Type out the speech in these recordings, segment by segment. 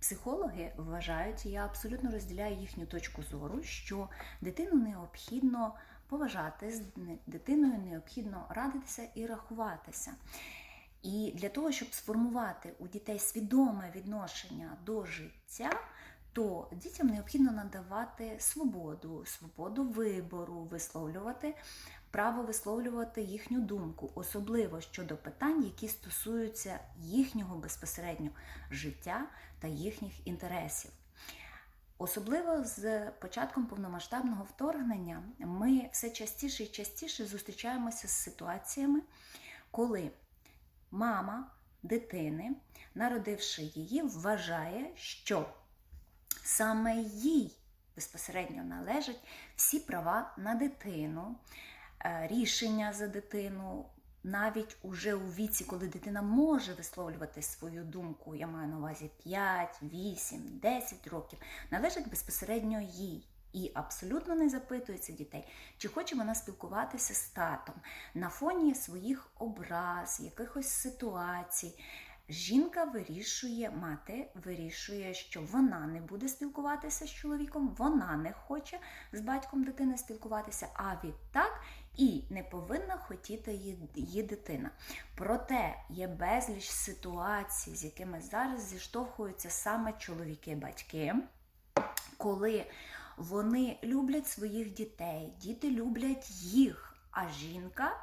Психологи вважають, я абсолютно розділяю їхню точку зору, що дитину необхідно поважати, з дитиною необхідно радитися і рахуватися. І для того, щоб сформувати у дітей свідоме відношення до життя, то дітям необхідно надавати свободу, свободу вибору, висловлювати право висловлювати їхню думку, особливо щодо питань, які стосуються їхнього безпосередньо життя та їхніх інтересів. Особливо з початком повномасштабного вторгнення ми все частіше і частіше зустрічаємося з ситуаціями, коли мама дитини, народивши її, вважає, що саме їй безпосередньо належать всі права на дитину, рішення за дитину. Навіть уже у віці, коли дитина може висловлювати свою думку, я маю на увазі 5, 8, 10 років, належить безпосередньо їй. І абсолютно не запитується дітей, чи хоче вона спілкуватися з татом на фоні своїх образ, якихось ситуацій. Жінка вирішує, мати вирішує, що вона не буде спілкуватися з чоловіком, вона не хоче з батьком дитини спілкуватися, а відтак і не повинна хотіти її, дитина. Проте є безліч ситуацій, з якими зараз зіштовхуються саме чоловіки-батьки, коли вони люблять своїх дітей, діти люблять їх, а жінка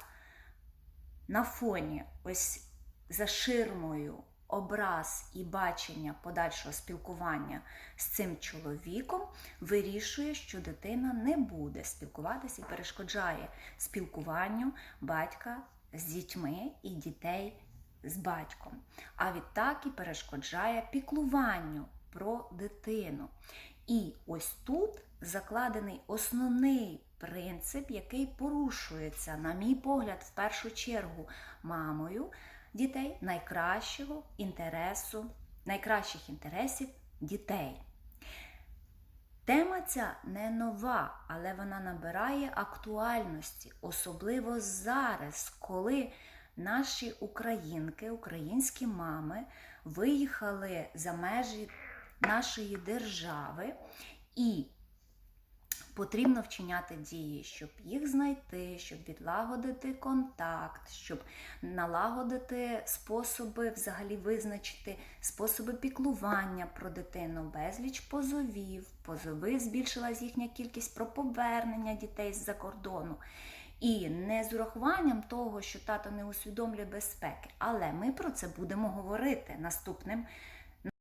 на фоні ось за ширмою образ і бачення подальшого спілкування з цим чоловіком вирішує, що дитина не буде спілкуватися і перешкоджає спілкуванню батька з дітьми і дітей з батьком. А відтак і перешкоджає піклуванню про дитину. І ось тут закладений основний принцип, який порушується, на мій погляд, в першу чергу мамою дітей найкращого інтересу, найкращих інтересів дітей. Тема ця не нова, але вона набирає актуальності, особливо зараз, коли наші українки, українські мами виїхали за межі нашої держави і потрібно вчиняти дії, щоб їх знайти, щоб відлагодити контакт, щоб налагодити способи, взагалі визначити способи піклування про дитину, безліч позовів, позови збільшилась їхня кількість про повернення дітей з-за кордону. І не з урахуванням того, що тато не усвідомлює безпеки. Але ми про це будемо говорити наступним